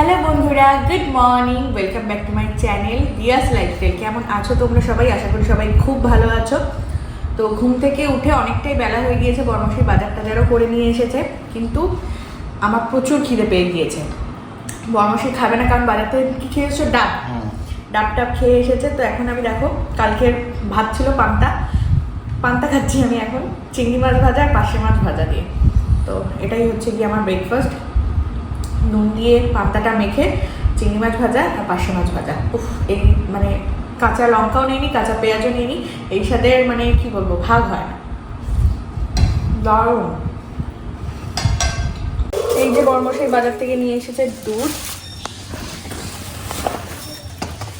Hello বন্ধুরা good morning welcome back to my channel Diya's lifestyle. কেমন আছো তোমরা সবাই? আশা করি সবাই খুব ভালো আছো। তো ঘুম থেকে উঠে অনেকটাই বেলা হয়ে গিয়েছে বর্মশী বাজার টাজারও করে নিয়ে এসেছে কিন্তু আমার প্রচুর খিদে পেয়ে গিয়েছে। বর্মশী খাবে না কারণ বাজার থেকে কি খেয়ে এসেছ ডাব ডাব টাব খেয়ে এসেছে তো এখন আমি দেখো কালকের ভাত ছিল পান্তা। পান্তা খাচ্ছি আমি এখন চিংড়ি মাছ ভাজা আর পাশে মাছ ভাজা দিয়ে। তো এটাই হচ্ছে কি আমার ব্রেকফাস্ট নুন দিয়ে পাতাটা মেখে চিংড়ি মাছ ভাজা আর পার্শে মাছ ভাজা। উফ এই মানে কাঁচা লঙ্কাও নেইনি কাঁচা পেঁয়াজও নেইনি এই সাথে মানে কি বলব ভাগ হয় না। দারুণ। এই যে বর্মশাই বাজার থেকে নিয়ে এসেছে দুধ।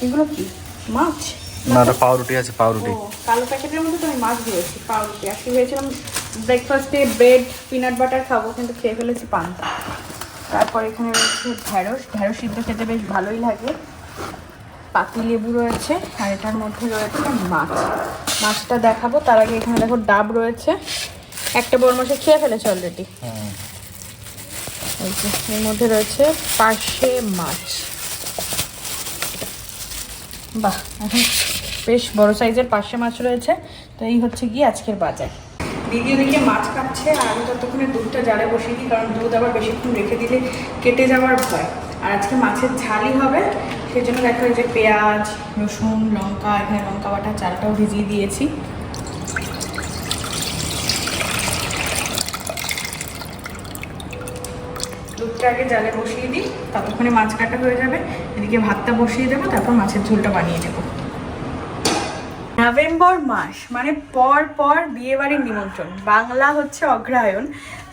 এগুলো কি? মাছ? না পাউরুটি আছে পাউরুটি। কালো প্যাকেটের মধ্যে তো আমি মাছ দিয়েছি পাউরুটি। আজকে ভেবেছিলাম ব্রেকফাস্টে ব্রেড পিনাট বাটার খাব কিন্তু খেয়ে ফেলেছি পান্তা। তারপর এখানে রয়েছে ঢ্যাঁড়স। ঢ্যাঁড়স সিদ্ধ খেতে বেশ ভালোই লাগে। পাতি লেবু রয়েছে, আর এটার মধ্যে রয়েছে মাছ। মাছটা দেখাবো, তার আগে এখানে দেখো ডাব রয়েছে। একটা বড় মাসে খেয়ে ফেলেছে অলরেডি এর মধ্যে রয়েছে পার্শে মাছ। বাহ বেশ বড় সাইজের পার্শে মাছ রয়েছে। তো এই হচ্ছে গিয়ে আজকের বাজার। দিদি ওদিকে মাছ কাটছে আর আমি ততক্ষণে দুধটা জালে বসিয়ে দিই, কারণ দুধ আবার বেশিক্ষণ রেখে দিলে কেটে যাওয়ার ভয়। আর আজকে মাছের ঝালই হবে সেই জন্য দেখো এই যে পেঁয়াজ, রসুন, লঙ্কা, এখানে লঙ্কা বাটা, চালটাও ভিজিয়ে দিয়েছি। দুধটা আগে জালে বসিয়ে দিই, ততক্ষণে মাছ কাটা হয়ে যাবে, এদিকে ভাতটা বসিয়ে দেবো, তারপর মাছের ঝোলটা বানিয়ে দেবো নভেম্বর মাস মানে পর পর বিয়ে বাড়ির নিমন্ত্রণ। বাংলা হচ্ছে অগ্রহায়ণ।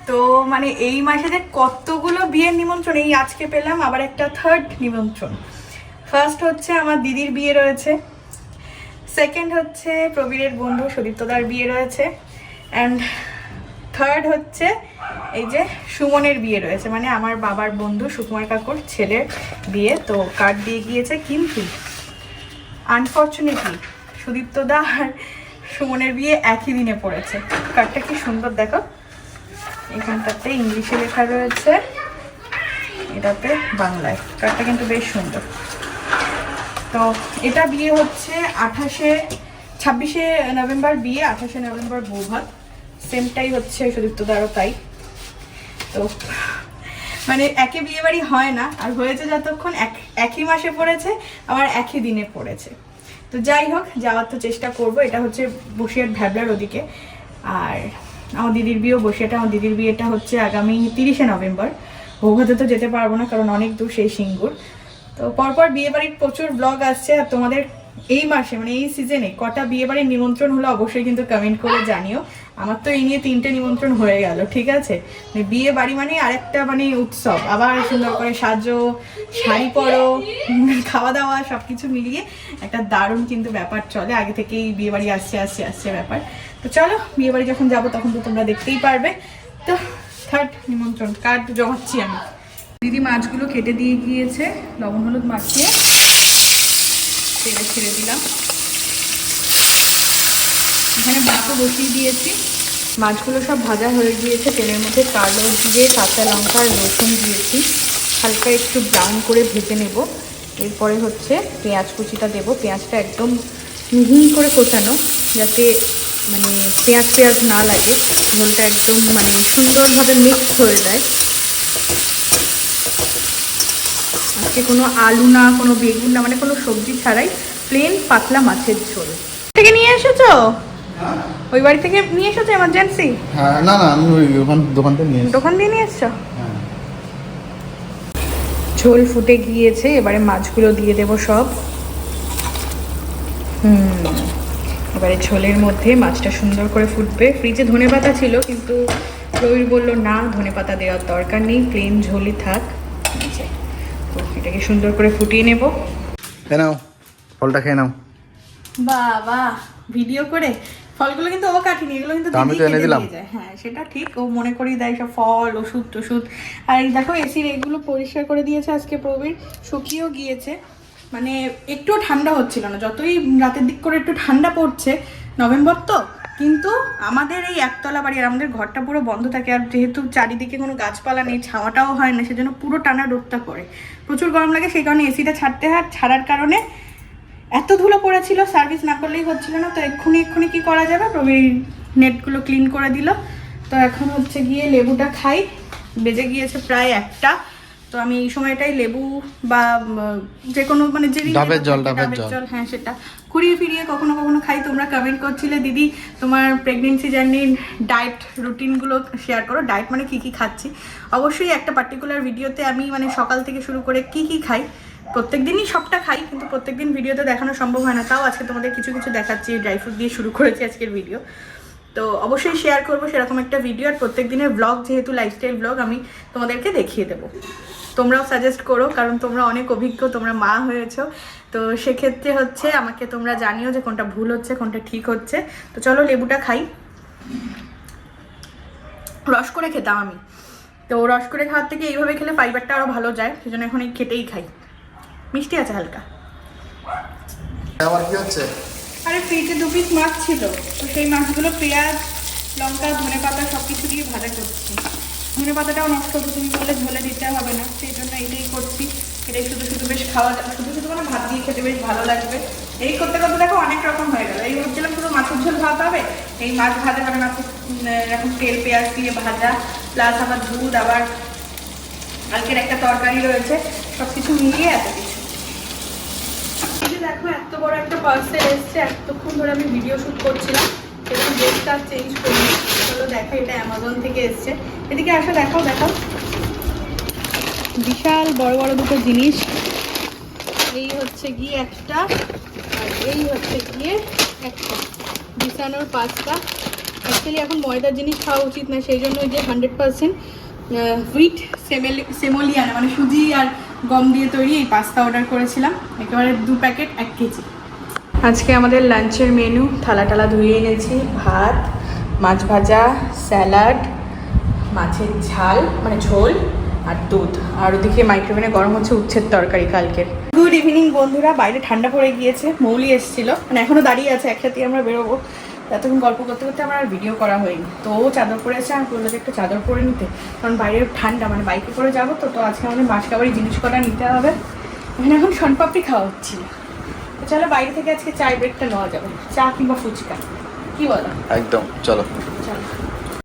তো মানে এই মাসে যে কতগুলো বিয়ের নিমন্ত্রণ, এই আজকে পেলাম আবার একটা থার্ড নিমন্ত্রণ। ফার্স্ট হচ্ছে আমার দিদির বিয়ে রয়েছে। সেকেন্ড হচ্ছে প্রবীরের বন্ধু সুদীপ্তদার বিয়ে রয়েছে। অ্যান্ড থার্ড হচ্ছে এই যে সুমনের বিয়ে রয়েছে মানে আমার বাবার বন্ধু সুকুমার কাকুর ছেলের বিয়ে। তো কার্ড দিয়ে গিয়েছে, কিন্তু আনফর্চুনেটলি সুদীপ্ত দা আর সুমনের বিয়ে একই দিনে পড়েছে। কার্ডটা কি সুন্দর দেখো। এখানটাতে ইংলিশে লেখা রয়েছে। এটাতে বাংলায়। কার্ডটা কিন্তু বেশ সুন্দর। তো এটা বিয়ে হচ্ছে আঠাশে, ছাব্বিশে নভেম্বর বিয়ে, আঠাশে নভেম্বর বৌভাত। সেমটাই হচ্ছে সুদীপ্তদারও তাই। তো মানে একে বিয়ে বাড়ি হয় না। আর হয়েছে যতক্ষণ এক, একই মাসে পড়েছে, আবার একই দিনে পড়েছে। তো যাই হোক, যাওয়ার তো চেষ্টা করব। এটা হচ্ছে বসিয়ার ভ্যাবলার ওদিকে। আর আমার দিদির বিয়েও বসিয়াটা আমার দিদির বিয়েটা হচ্ছে আগামী তিরিশে নভেম্বর। বৌভাতে তো যেতে পারব না, কারণ অনেক দূর সেই সিঙ্গুর। তো পরপর বিয়ে বাড়ির প্রচুর ব্লগ আসছে, আর তোমাদের এই মাসে মানে এই সিজনে কটা বিয়ে বাড়ির নিমন্ত্রণ হলো অবশ্যই কিন্তু কমেন্ট করে জানিও। আমার তো এই নিয়ে তিনটে নিমন্ত্রণ হয়ে গেল, ঠিক আছে? মানে বিয়ে বাড়ি মানে আরেকটা মানে উৎসব, আবার সুন্দর করে সাজো, শাড়ি পরো খাওয়া দাওয়া সব কিছু মিলিয়ে একটা দারুণ কিন্তু ব্যাপার চলে। আগে থেকেই বিয়ে বাড়ি আসছে আসছে আসছে ব্যাপার। তো চলো, বিয়ে বাড়ি যখন যাব তখন তো তোমরা দেখতেই পারবে। তো থার্ড নিমন্ত্রণ, কার্ড জমাচ্ছি আমি। দিদি মাছগুলো কেটে দিয়ে গিয়েছে, লবণ হলুদ মাখিয়ে, তেলে ছেড়ে দিলাম। এখানে ভাতও বসিয়ে দিয়েছি। মাছগুলো সব ভাজা হয়ে গিয়েছে, তেলের মধ্যে কালো দিয়ে কাঁচা লঙ্কা আর রসুন দিয়েছি। হালকা একটু ব্রাউন করে ভেজে নেব। এরপরে হচ্ছে পেঁয়াজ কুচিটা দেবো। পেঁয়াজটা একদম মিহি করে কোচানো, যাতে মানে পেঁয়াজ পেঁয়াজ না লাগে। ঝোলটা একদম মানে সুন্দরভাবে মিক্স হয়ে যায়। আজকে কোনো আলু না, কোনো বেগুন না মানে কোনো সবজি ছাড়াই প্লেন পাতলা মাছের ঝোল। থেকে নিয়ে এসেছ? ওই বাড়ি থেকে নিয়ে এসেছ এমার্জেন্সি হ্যাঁ না না আমি ওই ওখান দোকান থেকে নিয়ে এসেছি। দোকান দিয়ে নিয়ে এসছো? হ্যাঁ। ঝোল ফুটে গিয়েছে এবারে মাছগুলো দিয়ে দেব সব। হুম এবারে ঝোলের মধ্যে মাছটা সুন্দর করে ফুটবে। ফ্রিজে ধনে পাতা ছিল কিন্তু রবির বলল না ধনে পাতা দেওয়ার দরকার নেই প্লেন ঝোলই থাক। তো এটাকে সুন্দর করে ফুটিয়ে নেব। খেয়ে নাও ফলটা খেয়ে নাও। বাবা ভিডিও করে? ফলগুলো কিন্তু ও কাটেনি এগুলো কিন্তু আমি তো এনে দিলাম। হ্যাঁ সেটা ঠিক ও মনে করেই দেয় সব ফল ওষুধ টষুধ। আর এই দেখো এসির এগুলো পরিষ্কার করে দিয়েছে আজকে প্রবীর শুকিয়েও গিয়েছে। মানে একটুও ঠান্ডা হচ্ছিল না যতই রাতের দিক করে একটু ঠান্ডা পড়ছে নভেম্বর তো কিন্তু আমাদের এই একতলা বাড়ি আর আমাদের ঘরটা পুরো বন্ধ থাকে আর যেহেতু চারিদিকে কোনো গাছপালা নেই ছাওয়াটাও হয় না সেজন্য পুরো টানা রোদটা পড়ে। প্রচুর গরম লাগে সেই কারণে এসিটা ছাড়তে হয় ছাড়ার কারণে এত ধুলো পড়েছিল সার্ভিস না করলেই হচ্ছিল না তো এক্ষুনি এক্ষুনি কি করা যাবে? প্রবীর নেটগুলো ক্লিন করে দিল। তো এখন হচ্ছে গিয়ে লেবুটা খাই। বেজে গিয়েছে প্রায় একটা। তো আমি এই সময়টাই লেবু বা যে কোনো মানে যে ডাবের জল, ডাবের জল। হ্যাঁ সেটা। ঘুরিয়ে ফিরিয়ে কখনো কখনো খাই। তোমরা কমেন্ট করছিলে দিদি তোমার প্রেগনেন্সি জার্নির ডায়েট রুটিনগুলো শেয়ার করো। ডায়েট মানে কি কি খাচ্ছি? অবশ্যই একটা পার্টিকুলার ভিডিওতে আমি মানে সকাল থেকে শুরু করে কি কি খাই? প্রত্যেক দিনই সবটা খাই, কিন্তু প্রত্যেক দিন ভিডিওতে দেখানো সম্ভব হয় না। তাও আজকে তোমাদের কিছু কিছু দেখাচ্ছি ড্রাই ফ্রুট দিয়ে শুরু করেছি আজকের ভিডিও তো অবশ্যই শেয়ার করব সেরকম একটা ভিডিও আর প্রত্যেক দিনের ব্লগ যেহেতু লাইফস্টাইল ব্লগ আমি তোমাদেরকে দেখিয়ে দেবো। তোমরাও সাজেস্ট করো, কারণ তোমরা অনেক অভিজ্ঞ, তোমরা মা হয়েছো। তো সেক্ষেত্রে হচ্ছে আমাকে তোমরা জানিও যে কোনটা ভুল হচ্ছে, কোনটা ঠিক হচ্ছে। তো চলো লেবুটা খাই। রস করে খেতাম আমি। তো রস করে খাওয়ার থেকে এইভাবে খেলে ফাইবারটা আরও ভালো যায়, সেজন্য এখন এই খেটেই খাই। মিষ্টি আছে হালকা। আবার কি হচ্ছে? আরে ফ্রিজে দু পিস মাছ ছিল তো সেই মাছগুলো পেঁয়াজ লঙ্কা ধনে পাতা সব কিছু দিয়ে ভাজা করছি। ধনে পাতাটাও নষ্ট হতো তুমি বললে ঝোলে দিতে হবে না সেই জন্য এইটাই করছি। এটাই শুধু শুধু বেশ খাওয়া যাবে শুধু শুধু মানে ভাত দিয়ে খেতে বেশ ভালো লাগবে। এই করতে করতে দেখো অনেক রকম হয়ে গেল। এই ভাবছিলাম শুধু মাছের ঝোল ভাত হবে এই মাছ ভাজা মানে মাছ এরকম তেল পেঁয়াজ দিয়ে ভাজা প্লাস আবার দুধ আবার কালকের একটা তরকারি রয়েছে সব কিছু মিলিয়ে এত কিছু। দেখো, এত বড় একটা পার্সেল এসছে, এতক্ষণ ধরে আমি ভিডিও শুট করছিলাম সেরকম ড্রেসটা চেঞ্জ করিনি। চলো দেখো, এটা অ্যামাজন থেকে এসছে। এদিকে আসো, দেখাও দেখো বিশাল, বড় বড় দুটো জিনিস। এই হচ্ছে গিয়ে একটা, আর এই হচ্ছে গিয়ে একটা। বিছানোর পাঁচটা। অ্যাকচুয়ালি এখন ময়দার জিনিস খাওয়া উচিত না, সেই জন্য যে হান্ড্রেড পার্সেন্ট হুইট সেমোলিয়ানা মানে সুজি আর গম দিয়ে তৈরি এই পাস্তা অর্ডার করেছিলাম। একেবারে দু প্যাকেট এক কেজি। আজকে আমাদের লাঞ্চের মেনু থালা টালা ধুয়ে এনেছি ভাত মাছ ভাজা স্যালাড মাছের ঝাল মানে ঝোল আর দুধ। আর ওদিকে মাইক্রোওভেনে গরম হচ্ছে উচ্ছের তরকারি কালকের গুড ইভিনিং বন্ধুরা বাইরে ঠান্ডা পড়ে গিয়েছে মৌলি এসেছিল। মানে এখনও দাঁড়িয়ে আছে একসাথে আমরা বেরোবো। এতক্ষণ গল্প করতে করতে আমার আর ভিডিও করা হয়নি। তো ও চাদর পরে এসে আমি বলল যে একটু চাদর পরে নিতে। কারণ বাইরে ঠান্ডা মানে বাইকে করে যাব তো তো আজকে আমাদের মাসকাবারি জিনিস কটা নিতে হবে। এখানে এখন শনপাপড়ি খাওয়া হচ্ছিল। তো চলো বাইরে থেকে আজকে চায় ব্রেকটা নেওয়া যাবে। চা কিংবা ফুচকা। কি বলো? একদম চলো। চলো।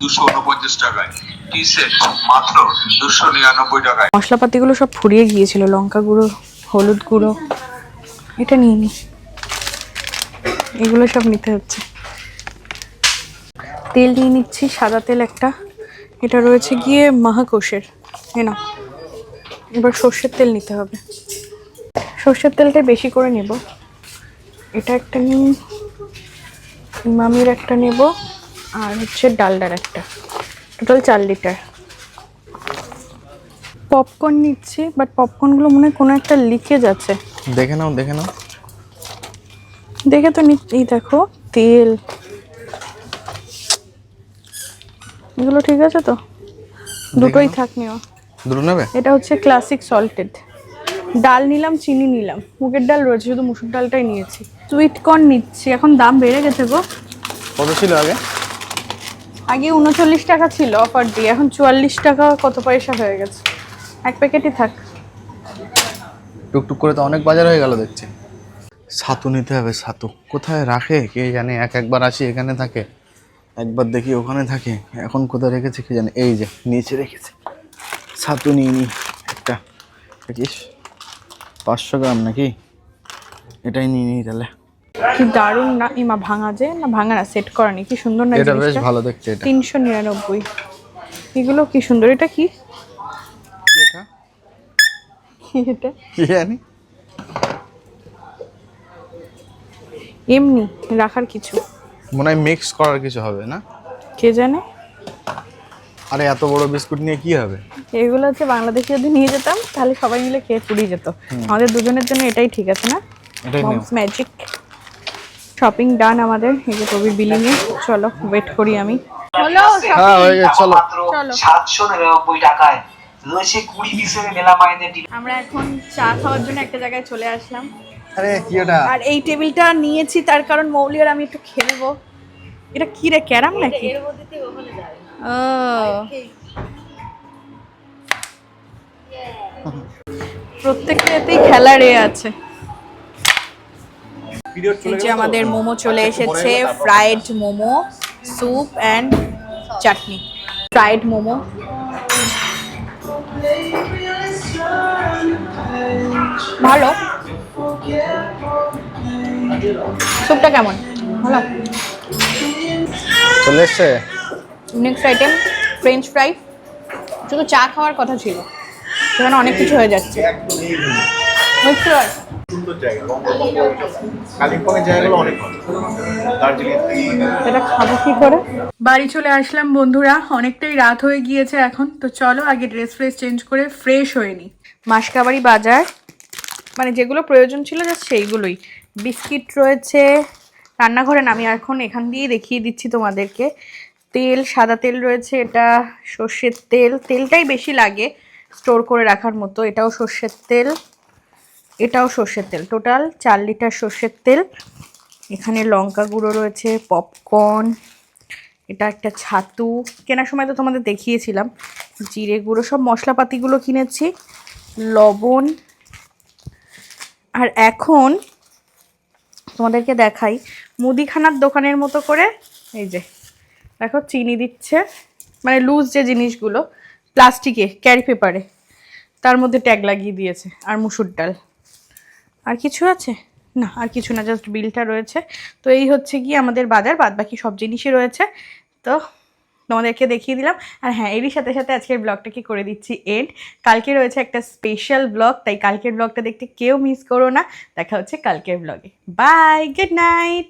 দুশো উনপঞ্চাশ টাকায়। টি সেট মাত্র দুশো নিরানব্বই টাকায়। মশলাপাতিগুলো সব ফুরিয়ে গিয়েছিল লঙ্কা গুঁড়ো হলুদ গুঁড়ো। এটা নিয়ে নি। এগুলো সব নিতে হচ্ছে। তেল নিয়ে নিচ্ছি সাদা তেল একটা। এটা রয়েছে গিয়ে মাহাকোষের হ্যাঁ না এবার সর্ষের তেল নিতে হবে। সর্ষের তেলটা বেশি করে নেব। এটা একটা নিই ইমামির একটা নেব আর হচ্ছে ডালডার একটা। টোটাল চার লিটার। পপকর্ন নিচ্ছি বাট পপকর্নগুলো মনে হয় কোনো একটা লিকেজ আছে। দেখে নাও দেখে নাও। দেখে তো নি- এই দেখো তেল। এগুলো ঠিক আছে তো? দুটোই থাক নিও। দুটো নেবে? এটা হচ্ছে ক্লাসিক সল্টেড ডাল নিলাম চিনি নিলাম। মুগের ডাল রয়েছে শুধু মুসুর ডালটাই নিয়েছি। সুইট কর্ন নিচ্ছি এখন দাম বেড়ে গেছে গো। কত ছিল আগে? আগে উনচল্লিশ টাকা ছিল অফার দিয়ে এখন চুয়াল্লিশ টাকা কত পয়সা হয়ে গেছে। এক প্যাকেটই থাক। টুকটুক করে তো অনেক বাজার হয়ে গেল দেখছি। ছাতু নিতে হবে ছাতু কোথায় রাখে? কে জানে? এক একবার আসি এখানে থাকে। একবার দেখি ওখানে থাকে। এখন কোথায় রেখেছে কে জানে। এই যে নিচে রেখেছে। ছাতু নিয়ে নি একটা। দেখিস? পাঁচশো গ্রাম নাকি? এটাই নিয়ে নিই তাহলে। কি দারুণ না? ইমা ভাঙা যে না ভাঙা না সেট করা নেই। কি সুন্দর না এটা বেশ ভালো দেখতে এটা। তিনশো নিরানব্বই। এগুলো কি সুন্দর? এটা কি? কি এটা? কি এটা? কি জানি? এমনি রাখার কিছু। মনে হয় মিক্স করার কিছু হবে না? কে জানে? আরে এত বড় বিস্কুট নিয়ে কি হবে? এগুলো হচ্ছে বাংলাদেশে যদি নিয়ে যেতাম তাহলে সবাই মিলে খেয়ে পুড়িয়ে যেত। আমাদের দুজনের জন্য এটাই ঠিক আছে না? মমস ম্যাজিক শপিং ডান আমাদের। এই যে কবির বিলিং এ। চলো ওয়েট করি আমি। হলো হ্যাঁ হয়ে গেছে চলো। চলো। সাতশো নিরানব্বই টাকায়। রয়েছে কুড়ি পিসের মেলা মাইনের আমরা এখন চা খাওয়ার জন্য একটা জায়গায় চলে আসলাম। আরে কি ওটা? আর এই টেবিলটা নিয়েছি তার কারণ মৌলি আর আমি একটু খেলব এটা কি রে ক্যারাম নাকি? ও। প্রত্যেকটা এতেই খেলার এ আছে এই যে আমাদের মোমো চলে এসেছে fried momo soup and chutney fried momo. ভালো। স্যুপটা কেমন? ভালো। চলে এসছে? নেক্সট আইটেম ফ্রেঞ্চ ফ্রাই শুধু চা খাওয়ার কথা ছিল। সেখানে অনেক কিছু হয়ে যাচ্ছে। বুঝতে পারছ? বাড়ি চলে আসলাম বন্ধুরা। অনেকটাই রাত হয়ে গিয়েছে এখন। তো চলো আগে ড্রেস ফ্রেস চেঞ্জ করে ফ্রেশ হয়ে নিই মাসকাবাড়ি বাজার। মানে যেগুলো প্রয়োজন ছিল জাস্ট সেইগুলোই। বিস্কিট রয়েছে, রান্নাঘরে আমি এখন এখান দিয়ে দেখিয়ে দিচ্ছি তোমাদেরকে। তেল, সাদা তেল রয়েছে, এটা সর্ষের তেল। তেলটাই বেশি লাগে স্টোর করে রাখার মতো, এটাও সর্ষের তেল। এটাও সর্ষের তেল টোটাল চার লিটার সর্ষের তেল। এখানে লঙ্কা গুঁড়ো রয়েছে পপকর্ন এটা একটা ছাতু। কেনার সময় তো তোমাদের দেখিয়েছিলাম। জিরে গুঁড়ো, সব মশলাপাতিগুলো কিনেছি। লবণ আর এখন তোমাদেরকে দেখাই মুদিখানার দোকানের মতো করে, এই যে, দেখো চিনি দিচ্ছে মানে লুজ যে জিনিসগুলো, প্লাস্টিকে ক্যারি পেপারে তার মধ্যে ট্যাগ লাগিয়ে দিয়েছে, আর মুসুর ডাল। আর কিছু আছে? না, আর কিছু না জাস্ট বিলটা রয়েছে। তো এই হচ্ছে কি আমাদের বাজার বাদ বাকি সব জিনিসই রয়েছে। তো তোমাদেরকে দেখিয়ে দিলাম। আর হ্যাঁ এরই সাথে সাথে আজকের ব্লগটাকে করে দিচ্ছি এন্ড কালকে রয়েছে একটা স্পেশাল ব্লগ তাই কালকের ব্লগটা দেখতে কেউ মিস করো না। দেখা হচ্ছে কালকের ব্লগে বাই গুড নাইট